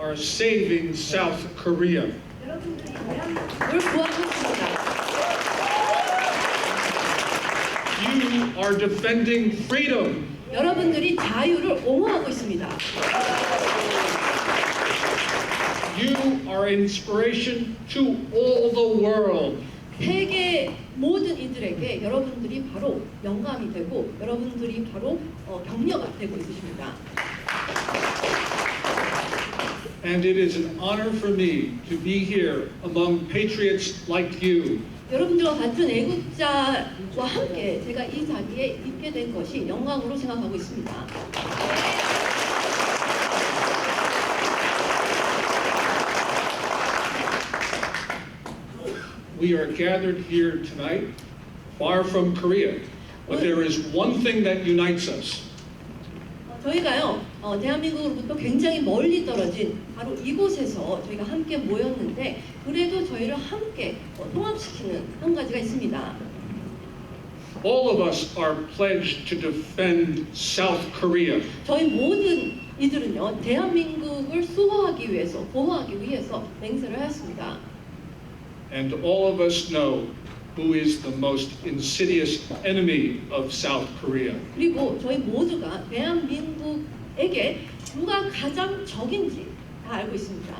are saving South Korea. 여러분들이 대한민국을 구하고 있습니다. You are defending freedom. 여러분들이 자유를 옹호하고 있습니다. You are inspiration to all the world. 세계 모든 이들에게 여러분들이 바로 영감이 되고 여러분들이 바로 어, 격려가 되고 있으십니다. And it is an honor for me to be here among patriots like you. 여러분들과 같은 애국자와 함께 제가 이 자리에 있게 된 것이 영광으로 생각하고 있습니다. We are gathered here tonight far from Korea. But there is one thing that unites us. 어, 저희가요 어, 대한민국으로부터 굉장히 멀리 떨어진 바로 이곳에서 저희가 함께 모였는데 그래도 저희를 함께 어, 통합시키는 한 가지가 있습니다. All of us are pledged to defend South Korea. 저희 모든 이들은요 대한민국을 수호하기 위해서 보호하기 위해서 맹세를 하였습니다. And all of us know who is the most insidious enemy of South Korea. 그리고 저희 모두가 대한민국에게 누가 가장 적인지 다 알고 있습니다.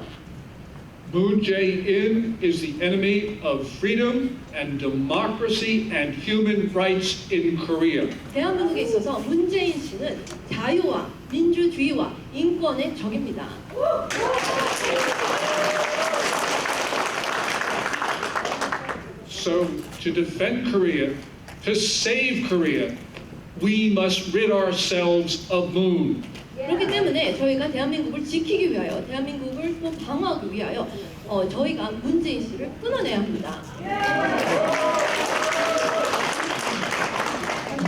Moon Jae-in is the enemy of freedom and democracy and human rights in Korea. 대한민국에 있어서 문재인 씨는 자유와 민주주의와 인권의 적입니다. So to defend Korea, to save Korea, we must rid ourselves of Moon. 그렇기 때문에 저희가 대한민국을 지키기 위하여 대한민국을 또 방어하기 위하여 어, 저희가 문재인 씨를 끊어내야 합니다.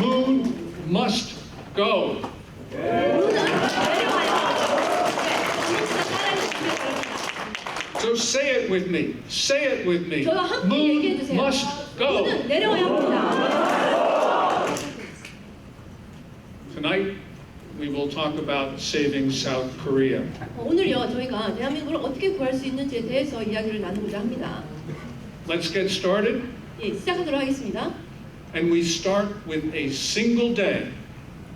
Moon must go. So say it with me. Say it with me. 저와 함께 얘기해 Moon 주세요. must go. 문은 내려와야 합니다. Tonight, we will talk about saving South Korea. 어, 오늘요 저희가 대한민국을 어떻게 구할 수 있는지에 대해서 이야기를 나누고자 합니다. Let's get started. 예, 시작하도록 하겠습니다. And we start with a single day,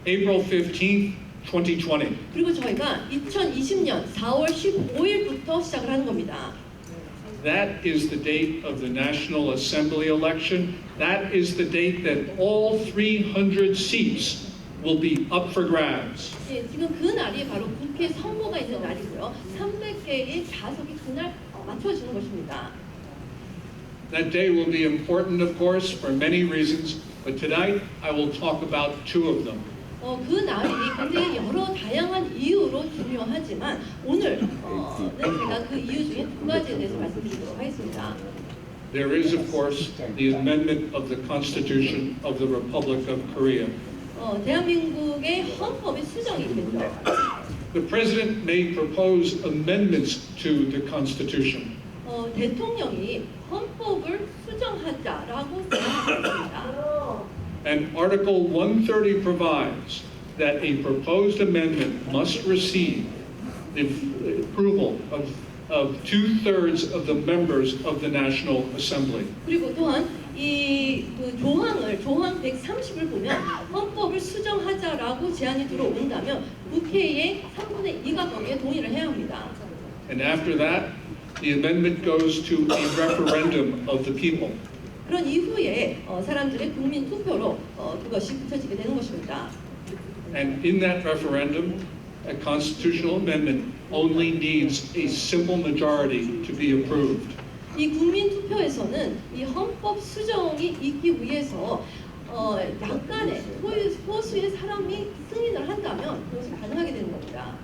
April 15th, 2020. 그리고 저희가 2020년 4월 15일부터 시작을 하는 겁니다. That is the date of the National Assembly election. That is the date that all 300 seats will be up for grabs. 예, 지금 그 날이 바로 국회 선거가 있는 날이고요. 300개의 좌석이 그날 어, 맞춰지는 것입니다. That day will be important, of course, for many reasons, but tonight I will talk about two of them. 어, 그 날이 굉장히 여러 다양한 이유로 중요하지만 오늘 어, 는 제가 그 이유 중에 두 가지에 대해서 말씀드리도록 하겠습니다. There is, of course, the amendment of the Constitution of the Republic of Korea. 어, 대한민국의 헌법의 수정이 있겠죠. The President may propose amendments to the Constitution. 어, 대통령이 헌법을 제안했습니다. And Article 130 provides that a proposed amendment must receive the approval of, of two-thirds of the members of the National Assembly. 그리고 또한 이그 조항을 조항 130을 보면 헌법을 수정하자라고 제안이 들어온다면 국회의 3분의 2가 거기에 동의를 해야 합니다. And after that, the amendment goes to a referendum of the people. 그런 이후에 어, 사람들의 국민 투표로 어, 그것이 붙여지게 되는 것입니다. And in that referendum, a constitutional amendment only needs a simple majority to be approved. 이 국민 투표에서는 이 헌법 수정이 있기 위해서 어, 약간의 소유, 소수의 사람이 승인을 한다면 그것이 가능하게 되는 겁니다.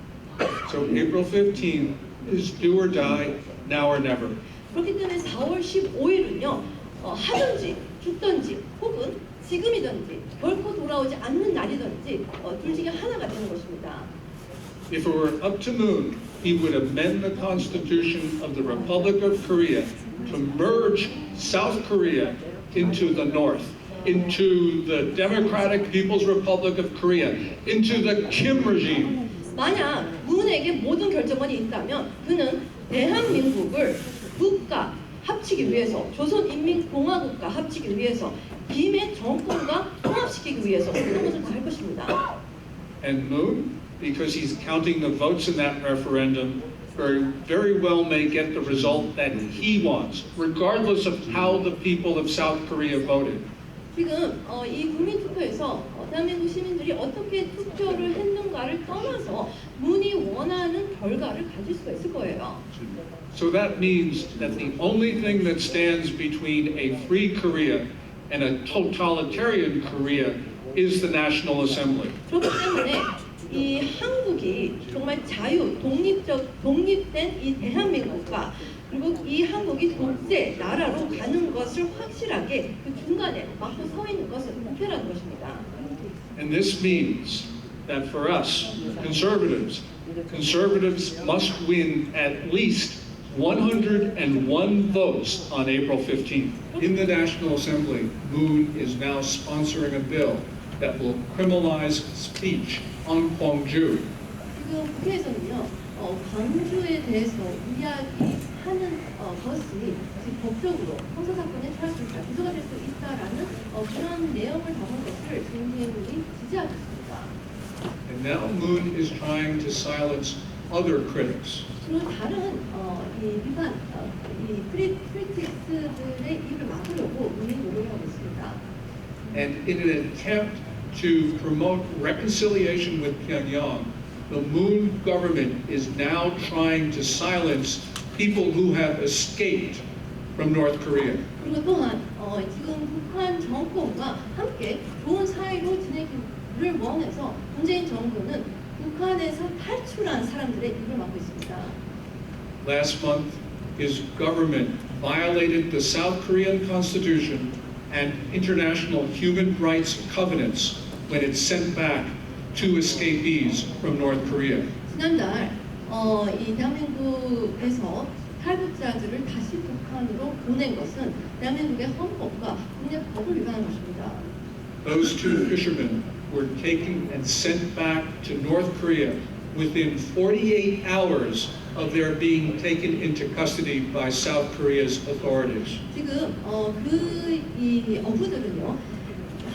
So April 15th is do or die, now or never. 그렇기 때문에 4월 15일은요 어, 하든지 죽든지 혹은 지금이든지 결코 돌아오지 않는 날이든지 어, 둘 중에 하나가 되는 것입니다. If it were up to Moon, he would amend the Constitution of the Republic of Korea to merge South Korea into the North, into the Democratic People's Republic of Korea, into the Kim regime. 만약 문에게 모든 결정권이 있다면 그는 대한민국을 국가 합치기 위해서 조선인민공화국과 합치기 위해서 김의 정권과 통합시키기 위해서 모든 것을 다 할 것입니다. And Moon, because he's counting the votes in that referendum, very, very well may get the result that he wants, regardless of how the people of South Korea voted. 지금 어, 이 국민투표에서 어, 대한민국 시민들이 어떻게 투표를 했는가를 떠나서 문이 원하는 결과를 가질 수가 있을 거예요. So that means that the only thing that stands between a free Korea and a totalitarian Korea is the National Assembly. 그렇기 때문에 이 한국이 정말 자유, 독립적, 독립된 이 대한민국과 그리고 이 한국이 독재 나라로 가는 것을 확실하게 그 중간에 막고 서 있는 것은 국회라는 것입니다. And this means that for us, conservatives, conservatives must win at least 101 votes on April 15th. In the National Assembly, Moon is now sponsoring a bill that will criminalize speech on Gwangju. 지금 국회에서는요, 어, 광주에 대해서 이야기 하는 어, 것이 지금 법적으로 형사사건에 처할 수 있다, 기소가 될 수 있다라는 어, 그런 내용을 담은 것을 정의원이 지지하고 있습니다. And now Moon is trying to silence other critics. 그리고 다른 어, 이 비판, 어, 이 프리, 프리틱스들의 입을 막으려고 우리 노력을 하고 있습니다. And in an attempt to promote reconciliation with Pyongyang, the Moon government is now trying to silence people who have escaped from North Korea. 그리고 또한 어, 지금 북한 정권과 함께 좋은 사이로 지내기를 원해서 문재인 정부는 북한에서 탈출한 사람들의 입을 막고 있습니다. Last month, his government violated the South Korean constitution and international human rights covenants when it sent back two escapees from North Korea. 지난달 어, 이 대한민국에서 탈북자들을 다시 북한으로 보낸 것은 대한민국의 헌법과 국내법을 위반한 것입니다. Those two fishermen were taken and sent back to North Korea within 48 hours of their being taken into custody by South Korea's authorities. 지금 어, 그이 어부들은요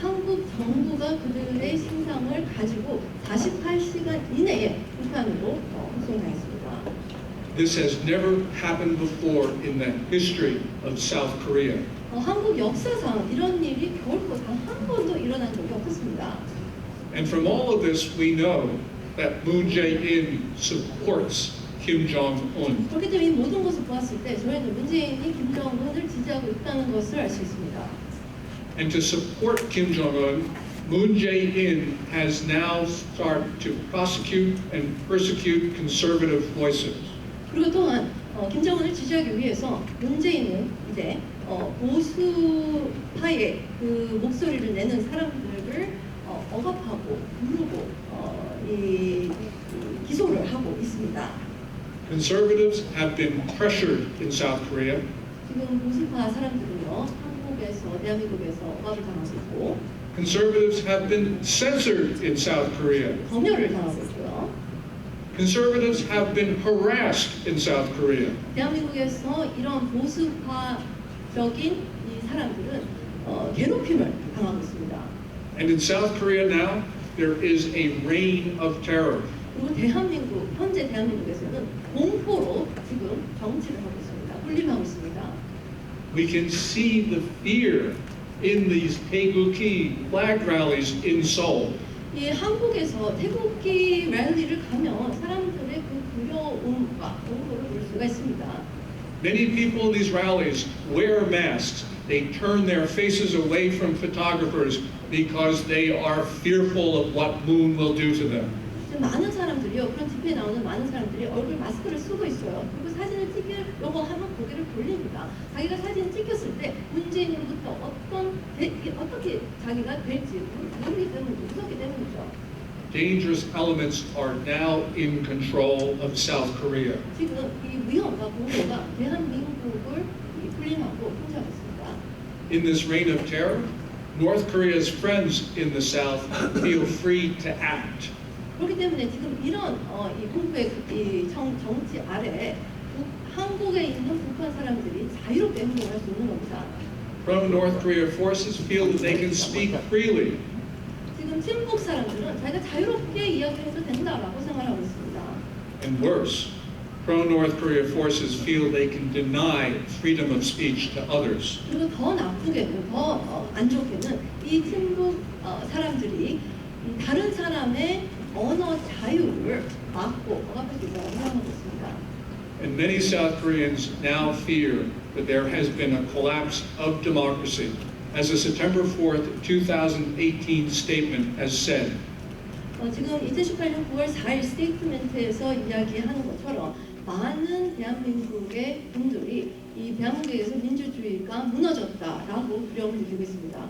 한국 정부가 그들의 신상을 가지고 48시간 이내에 북한으로 어,護送당했습니다. This has never happened before in the history of South Korea. 어, 한국 역사상 이런 일이 결코 단한 번도 일어난 적이 없었습니다. And from all of this, we know that Moon Jae-in supports Kim Jong-un. 그렇기 때문에 이 모든 것을 보았을 때 저희는 문재인이 김정은을 지지하고 있다는 것을 알 수 있습니다. And to support Kim Jong-un, Moon Jae-in has now started to prosecute and persecute conservative voices. 그리고 또한 어, 김정은을 지지하기 위해서 문재인은 이제 어, 보수파의 그 목소리를 내는 사람들을 어, 억압하고 부르고 어, 이, 이 기소를 하고 있습니다. Conservatives have been pressured in South Korea, 지금 보수파 사람들은요 한국에서 대한민국에서 억압을 당하고 있고 conservatives have been censored in South Korea, 검열을 당하고 있고요. conservatives have been harassed in South Korea. 대한민국에서 이런 보수파적인 이 사람들은 어, 괴롭힘을 당하고 있습니다. And in South Korea now, there is a reign of terror. 그리고 대한민국 현재 대한민국에서는 공포로 지금 정치를 하고 있습니다. 군림하고 있습니다. We can see the fear in these Taegukgi flag rallies in Seoul. 이 한국에서 태국기 랠리를 가면 사람들의 그 두려움과 공포를 볼 수가 있습니다. Many people in these rallies wear masks. They turn their faces away from photographers because they are fearful of what Moon will do to them. 지금 많은 사람들이요 그런 집회에 나오는 많은 사람들이 얼굴 마스크를 쓰고 있어요. 그리고 사진을 찍으려고 하면 고개를 돌립니다. 자기가 사진 찍혔을 때 문재인으로부터 어떤 어떻게 자기가 될지 모르기 때문에 무섭기 때문이죠. Dangerous elements are now in control of South Korea. 지금 이 위험과 공포가 대한민국을 이 군림하고 통제하고 있습니다. In this reign of terror, North Korea's friends in the South feel free to act. 그렇기 때문에 지금 이런 어, 이 공포의 그- 이 정, 정치 아래 북- 한국에 있는 북한 사람들이 자유롭게 행동할 수 있는 겁니다. Pro-North Korea forces feel that they can speak freely 지금 친북 사람들은 자기가 자유롭게 이야기해도 된다라고 생각하고 있습니다. And worse, pro-North Korea forces feel they can deny freedom of speech to others. 그리고 더 나쁘게는 더안 좋게는 이 친북 어, 사람들이 이 다른 사람의 언어 자유를 막고 있다고 생각하고 있습니다. And many South Koreans now fear that there has been a collapse of democracy. As the September 4th, 2018 statement has said, 어, 지금 2018년 9월 4일 스테이트멘트에서 이야기하는 것처럼 많은 대한민국의 분들이 이 대한민국에서 민주주의가 무너졌다라고 두려움을 느끼고 있습니다.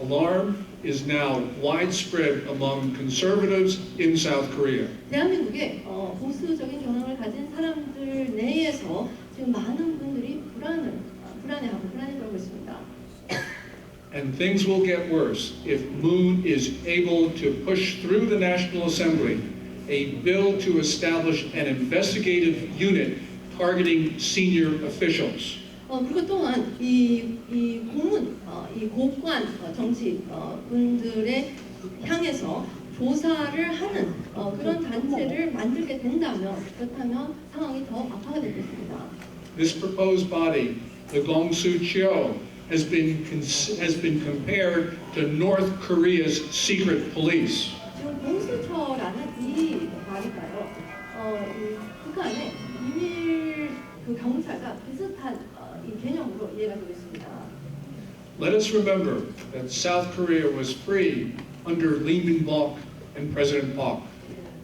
alarm is now widespread among conservatives in South Korea. 대한민국의 어, 보수적인 경향을 가진 사람들 내에서 지금 많은 분들이 불안을 어, 불안해하고 불안해하고 있습니다. And things will get worse if Moon is able to push through the National Assembly a bill to establish an investigative unit targeting senior officials. 어, 그리고 또한 이, 이 고문, 어, 이 고관 어, 정치 어, 분들의 향해서 조사를 하는 어, 그런 단체를 만들게 된다면 그렇다면 상황이 더 악화가 되겠습니다. This proposed body, the Gongsu Cheo, has been has been compared to North Korea's secret police. 지금 공수처라는 이 말일까요? 어, 이 북한의 비밀 그 경찰과 이해가 되고 있습니다. Let us remember that South Korea was free under Lee Min-bok and President Park.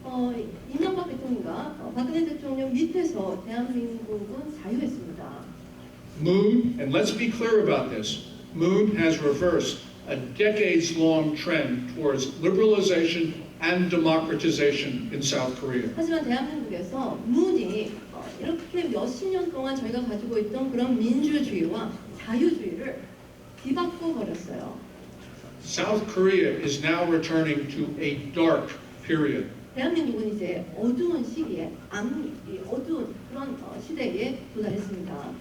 어, 이명박 대통령과 어, 박근혜 대통령 밑에서 대한민국은 자유했습니다. Moon, and let's be clear about this, Moon has reversed a decades-long trend towards liberalization and democratization in South Korea. 하지만 대한민국에서 문이 어, 이렇게 몇십 년 동안 저희가 가지고 있던 그런 민주주의와 자유주의를 뒤바꿔 버렸어요. South Korea is now returning to a dark period. 대한민국은 이제 어두운 시기에 암, 이 어두운 그런 어, 시대에 도달했습니다.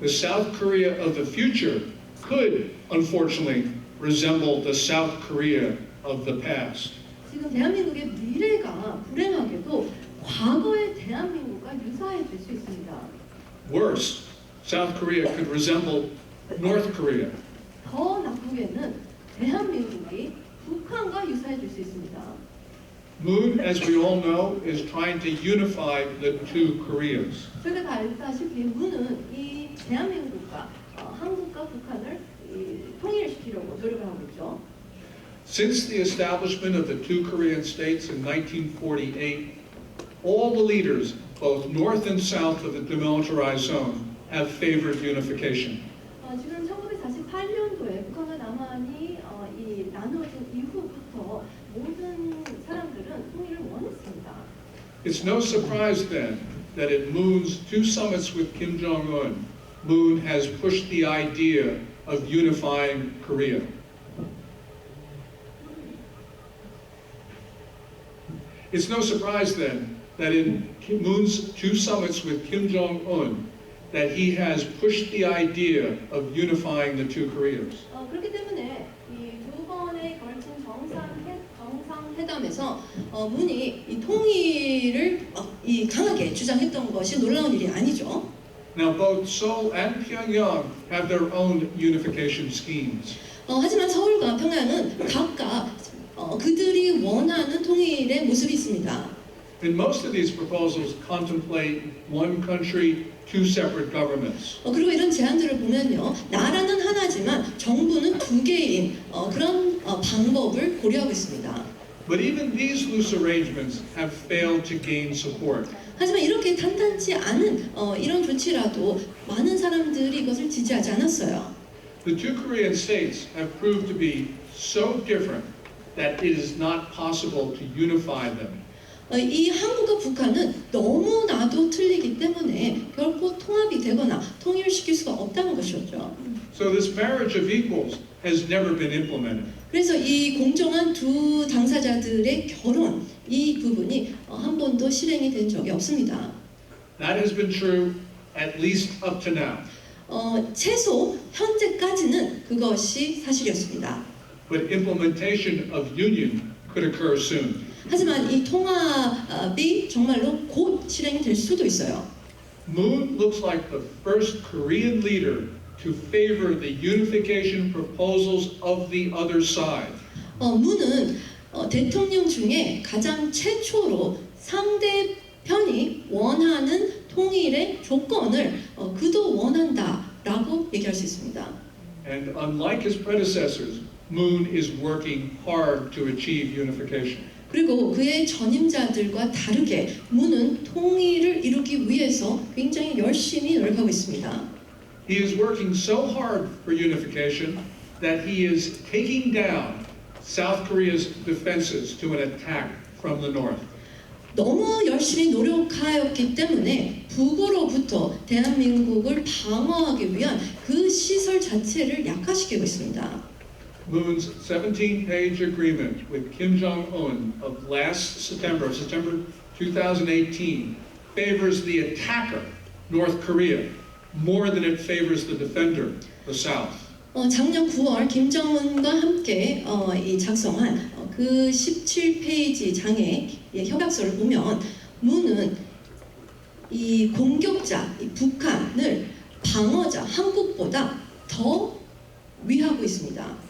The South Korea of the future could, unfortunately, resemble the South Korea of the past. 지금 대한민국의 미래가 불행하게도 과거의 대한민국과 유사해질 수 있습니다. Worse, South Korea could resemble North Korea. 더 나쁘게는 대한민국이 북한과 유사해질 수 있습니다. Moon, as we all know, is trying to unify the two Koreas. 저희가 다 알다시피 문은 이 대한민국과 어, 한국과 북한을 이, 통일시키려고 노력을 하고 있죠. Since the establishment of the two Korean states in 1948, all the leaders, both north and south of the demilitarized zone, have favored unification. 어, 지금 1948년도에 북한과 남한이 어, 이 나누어진 이후부터 모든 사람들은 통일을 원했습니다. It's no surprise then that at Moon's two summits with Kim Jong un, Moon has pushed the idea of unifying Korea. It's no surprise then that in Moon's two summits with Kim Jong un, that he has pushed the idea of unifying the two Koreas. 어, 그렇기 때문에 이 두 번에 걸친 정상회, 정상회담에서 어, 문이 이 통일을 막이 강하게 주장했던 것이 놀라운 일이 아니죠. Now, both Seoul and Pyongyang have their own unification schemes. 어, 하지만 서울과 평양은 각각 어, 그들이 원하는 통일의 모습이 있습니다. And most of these proposals contemplate one country, two separate governments. 어, 그리고 이런 제안들을 보면요, 나라는 하나지만 정부는 두 개인 어, 그런 어, 방법을 고려하고 있습니다. But even these loose arrangements have failed to gain support. 하지만 이렇게 단단치 않은 어, 이런 조치라도 많은 사람들이 이것을 지지하지 않았어요. The two Korean states have proved to be so different that it is not possible to unify them. 어, 이 한국과 북한은 너무나도 틀리기 때문에 결코 통합이 되거나 통일시킬 수가 없다는 것이었죠. So this marriage of equals has never been implemented. 그래서 이 공정한 두 당사자들의 결혼 이 부분이 어, 한 번도 실행이 된 적이 없습니다. That has been true at least up to now. 어, 최소 현재까지는 그것이 사실이었습니다. But implementation of union could occur soon. 하지만 이 통합이 정말로 곧 실행이 될 수도 있어요. Moon looks like the first Korean leader to favor the unification proposals of the other side. 어, 문은 어, 대통령 중에 가장 최초로 상대편이 원하는 통일의 조건을 어, 그도 원한다라고 얘기할 수 있습니다. And unlike his predecessors, Moon is working hard to achieve unification. 그리고 그의 전임자들과 다르게 문은 통일을 이루기 위해서 굉장히 열심히 노력하고 있습니다. He is working so hard for unification that he is taking down South Korea's defenses to an attack from the north. 너무 열심히 노력하였기 때문에 북으로부터 대한민국을 방어하기 위한 그 시설 자체를 약화시키고 있습니다. Moon's 17-page agreement with Kim Jong-un of last September, September 2018, favors the attacker, North Korea, more than it favors the defender, the South. 어, 작년 9월 김정은과 함께 어, 이 작성한 어, 그 17페이지 장의 예, 협약서를 보면 문은 이 공격자 이 북한을 방어자 한국보다 더 위하고 있습니다.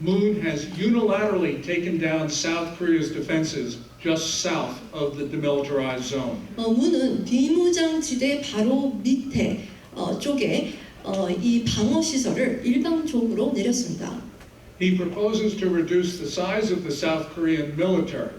Moon has unilaterally taken down South Korea's defenses just south of the demilitarized zone. 어, 문은 비무장 지대 바로 밑에 어, 쪽에 어, 이 방어 시설을 일방적으로 내렸습니다. He proposes to reduce the size of the South Korean military.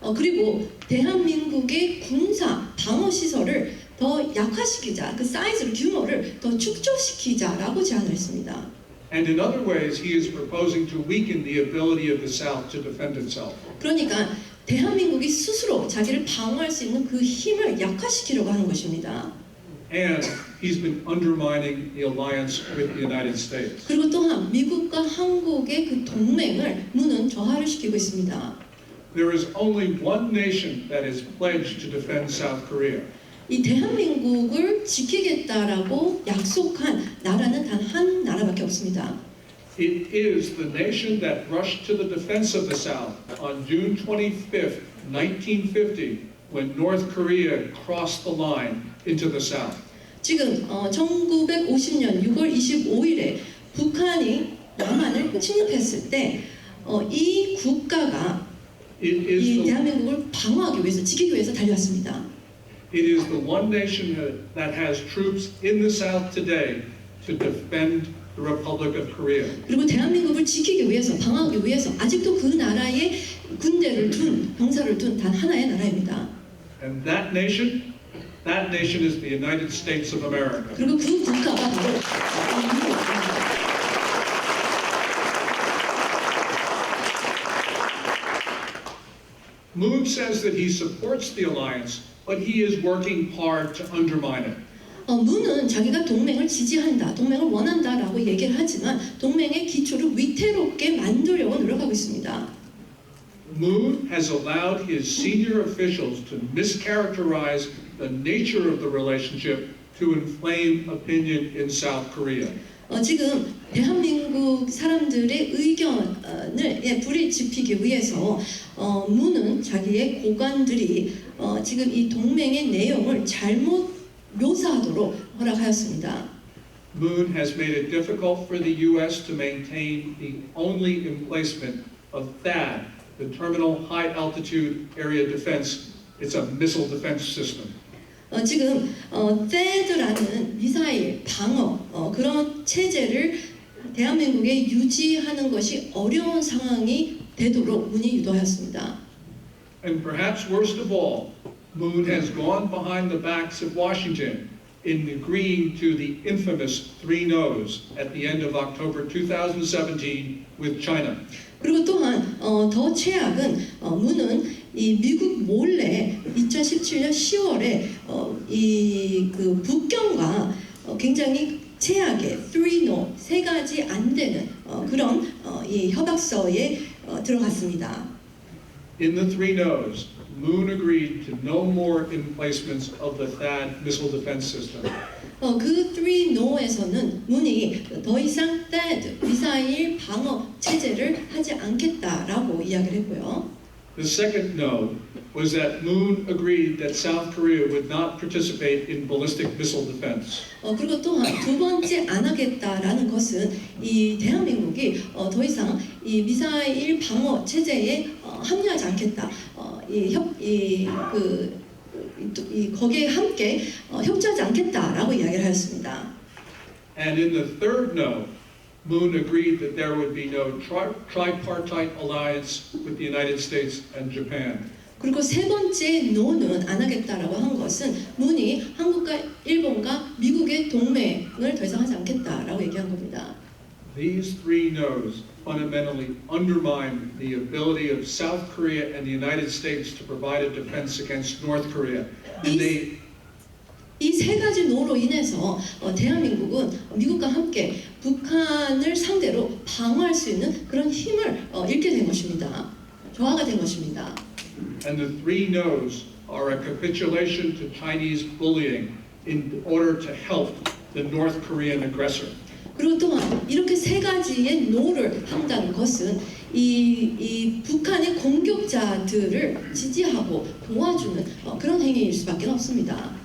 어, 그리고 대한민국의 군사 방어 시설을 더 약화시키자, 그 사이즈를 규모를 더 축소시키자라고 제안을 했습니다. And in other ways, he is proposing to weaken the ability of the South to defend itself. 그러니까 대한민국이 스스로 자기를 방어할 수 있는 그 힘을 약화시키려고 하는 것입니다. And he's been undermining the alliance with the United States. 그리고 또한 미국과 한국의 그 동맹을 문은 저하를 시키고 있습니다. There is only one nation that is pledged to defend South Korea. 이 대한민국을 지키겠다라고 약속한 나라는 단 한 나라밖에 없습니다. It is the nation that rushed to the defense of the South on June 25th, 1950, when North Korea crossed the line into the South. 지금 어, 1950년 6월 25일에 북한이 남한을 침입했을 때 어, 이 국가가 이 대한민국을 방어하기 위해서 지키기 위해서 달려왔습니다. It is the one nation that has troops in the South today to defend the Republic of Korea. 그리고 대한민국을 지키기 위해서 방어하기 위해서 아직도 그 나라에 군대를 둔 병사를 둔 단 하나의 나라입니다. And that nation, that nation is the United States of America. 그리고 그 국가가 바로 미국입니다. Moon says that he supports the alliance, but he is working hard to undermine it. 어, 문은 자기가 동맹을 지지한다, 동맹을 원한다라고 얘기를 하지만 동맹의 기초를 위태롭게 만들려고 노력하고 있습니다. Moon has allowed his senior officials to mischaracterize the nature of the relationship to inflame opinion in South Korea. 어, 지금 대한민국 사람들의 의견을 예, 불이 지피기 위해서 어, 문은 자기의 고관들이 어, 지금 이 동맹의 내용을 잘못 묘사하도록 허락하였습니다. Moon has made it difficult for the U.S. to maintain the only emplacement of THAAD, the Terminal High Altitude Area Defense. It's a missile defense system. 어, 지금 어, THAAD라는 미사일 방어 어, 그런 체제를 대한민국에 유지하는 것이 어려운 상황이 되도록 문이 유도하였습니다. And perhaps worst of all, Moon has gone behind the backs of Washington in agreeing to the infamous three no's at the end of October 2017 with China. 그리고 또한 어, 더 최악은 어, 문은 이 미국 몰래 2017년 10월에 어, 이그 북경과 어, 굉장히 최악의 three no 세 가지 안 되는 어, 그런 어, 이 협약서에 어, 들어갔습니다. In the three no's, Moon agreed to no more emplacements of the THAAD missile defense system. 어, 그3 no에서는 문이 더 이상 THAAD 미사일 방어 체제를 하지 않겠다라고 이야기를 했고요. The second no was that Moon agreed that South Korea would not participate in ballistic missile defense. 어, 그리고 또한 두 번째 안 하겠다라는 것은 이 대한민국이 어, 더 이상 이 미사일 방어 체제에 어, 합류하지 않겠다. 어, 이 협, 이, 그, 이, 이, 거기에 함께 어, 협조하지 않겠다라고 이야기를 하였습니다. And in the third no, Moon agreed that there would be no tri- tripartite alliance with the United States and Japan. 그리고 세 번째 노는 안 하겠다라고 한 것은 문이 한국과 일본과 미국의 동맹을 더 이상 하지 않겠다라고 얘기한 겁니다. These three no's fundamentally undermine the ability of South Korea and the United States to provide a defense against North Korea. And they, 이 세 가지 노로 인해서 어, 대한민국은 미국과 함께 북한을 상대로 방어할 수 있는 그런 힘을 어, 잃게 된 것입니다. 조화가 된 것입니다. and the three no's are a capitulation to Chinese bullying in order to help the North Korean aggressor. 그리고 또한 이렇게 세 가지의 노를 한다는 것은 이, 이 북한의 공격자들을 지지하고 도와주는 어, 그런 행위일 수밖에 없습니다.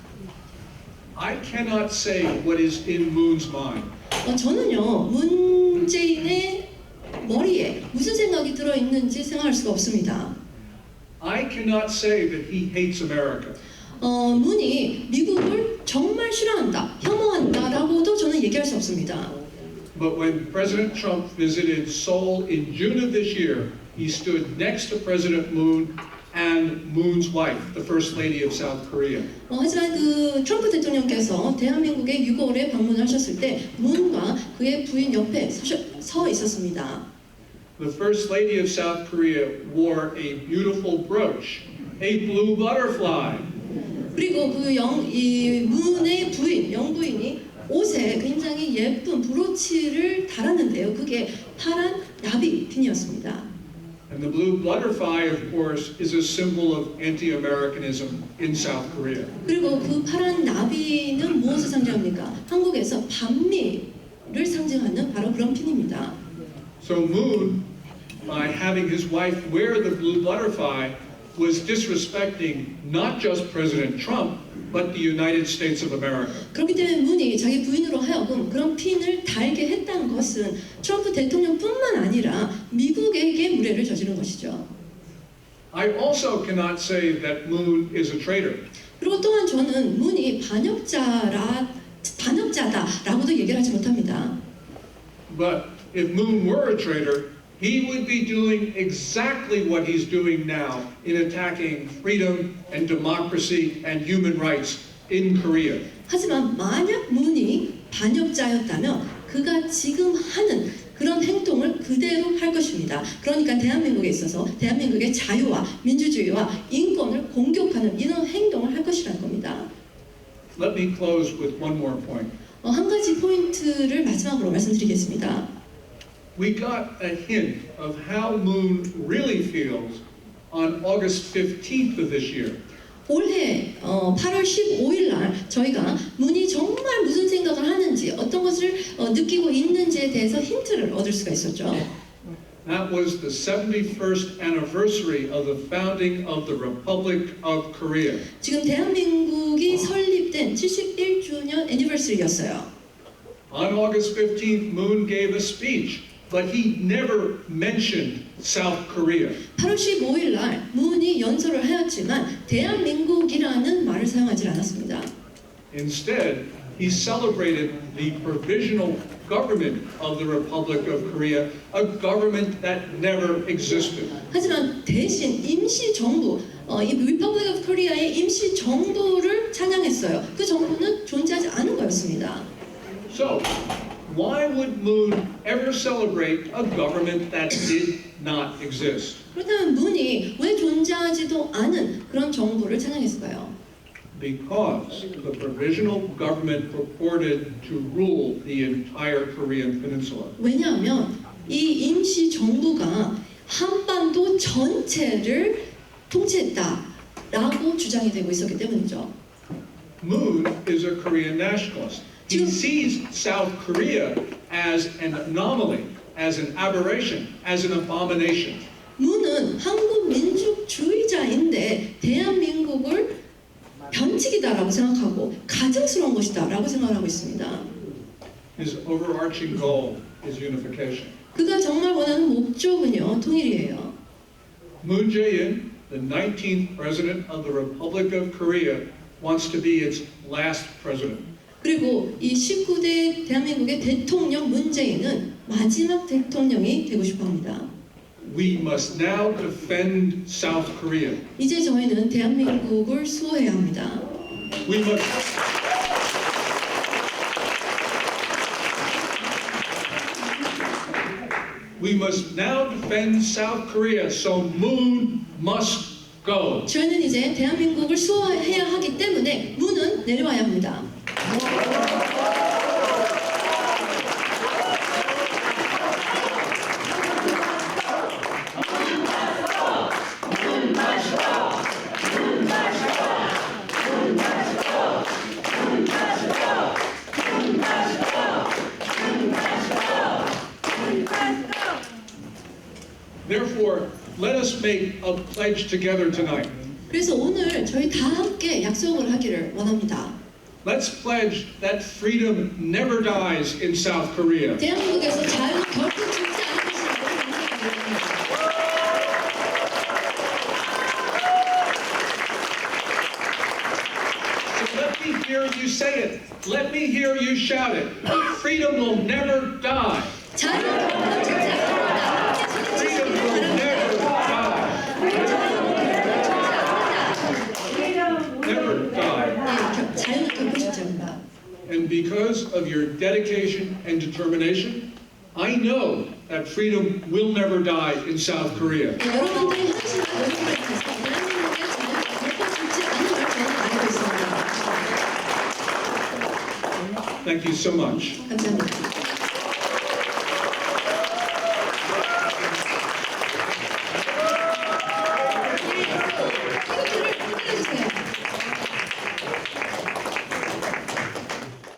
I cannot say what is in Moon's mind. 어, 저는요 문재인의 머리에 무슨 생각이 들어 있는지 생각할 수가 없습니다. I cannot say that he hates America. 어, 문이 미국을 정말 싫어한다, 혐오한다라고도 저는 얘기할 수 없습니다. But when President Trump visited Seoul in June of this year, he stood next to President Moon and Moon's wife, the First Lady of South Korea. 어, 하지만 그 트럼프 대통령께서 대한민국에 6월에 방문하셨을 때 문과 그의 부인 옆에 서셔, 서 있었습니다. The First Lady of South Korea wore a beautiful brooch, a blue butterfly. 그리고 그 영, 이 문의 부인, 영부인이 옷에 굉장히 예쁜 브로치를 달았는데요. 그게 파란 나비 핀이었습니다. And the blue butterfly, of course, is a symbol of anti-Americanism in South Korea. 그리고 그 파란 나비는 무엇을 상징합니까? 한국에서 반미를 상징하는 바로 그런 핀입니다. So Moon, by having his wife wear the blue butterfly, was disrespecting not just President Trump, but the United States of America. 그렇기 때문에 문이 자기 부인으로 하여금 그런 핀을 달게 했다는 것은 트럼프 대통령뿐만 아니라 미국에게 무례를 저지른 것이죠. I also cannot say that Moon is a traitor. 그리고 또한 저는 문이 반역자라 반역자다라고도 얘기를 하지 못합니다. But if Moon were a traitor, he would be doing exactly what he's doing now in attacking freedom and democracy and human rights in Korea. 하지만 만약 문이 반역자였다면 그가 지금 하는 그런 행동을 그대로 할 것입니다. 그러니까 대한민국에 있어서 대한민국의 자유와 민주주의와 인권을 공격하는 이런 행동을 할 것이라는 겁니다. Let me close with one more point. 어, 한 가지 포인트를 마지막으로 말씀드리겠습니다. We got a hint of how Moon really feels on August 15th of this year. 올해 어, 8월 15일 날 저희가 문이 정말 무슨 생각을 하는지 어떤 것을 어, 느끼고 있는지에 대해서 힌트를 얻을 수가 있었죠. That was the 71st anniversary of the founding of the Republic of Korea. 지금 대한민국이 설립된 71주년 애니버서리였어요. On August 15th, Moon gave a speech, But he never mentioned South Korea. 8월 15일 날 문이 연설을 하였지만 대한민국이라는 말을 사용하지 않았습니다. Instead, he celebrated the provisional government of the Republic of Korea, a government that never existed. 하지만 대신 임시 정부, 어, 이 Republic of Korea의 임시 정부를 찬양했어요. 그 정부는 존재하지 않은 거였습니다. So, why would Moon ever celebrate a government that did not exist? 그렇다면 문이 왜 존재하지도 않은 그런 정부를 찬양했을까요? Because the provisional government purported to rule the entire Korean peninsula. 왜냐하면 이 임시 정부가 한반도 전체를 통치했다라고 주장이 되고 있었기 때문이죠. Moon is a Korean nationalist. He 지금- sees South Korea as an anomaly, as an aberration, as an abomination. 문은 한국 민족주의자인데 대한민국을 변칙이다라고 생각하고 가증스러운 것이다라고 생각을 하고 있습니다. His overarching goal is unification. 그가 정말 원하는 목적은요 통일이에요. Moon Jae-in, the 19th president of the Republic of Korea, wants to be its last president. 그리고 이 19대 대한민국의 대통령 문재인은 마지막 대통령이 되고 싶어 합니다. We must now defend South Korea. 이제 저희는 대한민국을 수호해야 합니다. We must We must now defend South Korea, so Moon must go. 저희는 이제 대한민국을 수호해야 하기 때문에 문은 내려와야 합니다. Therefore, let us make a pledge together tonight. 그래서 오늘 저희 다 함께 약속을 하기를 원합니다. Let's pledge that freedom never dies in South Korea. Let me hear you say it. Let me hear you shout it. Freedom will never die. because of your dedication and determination, I know that freedom will never die in South Korea. Thank you so much.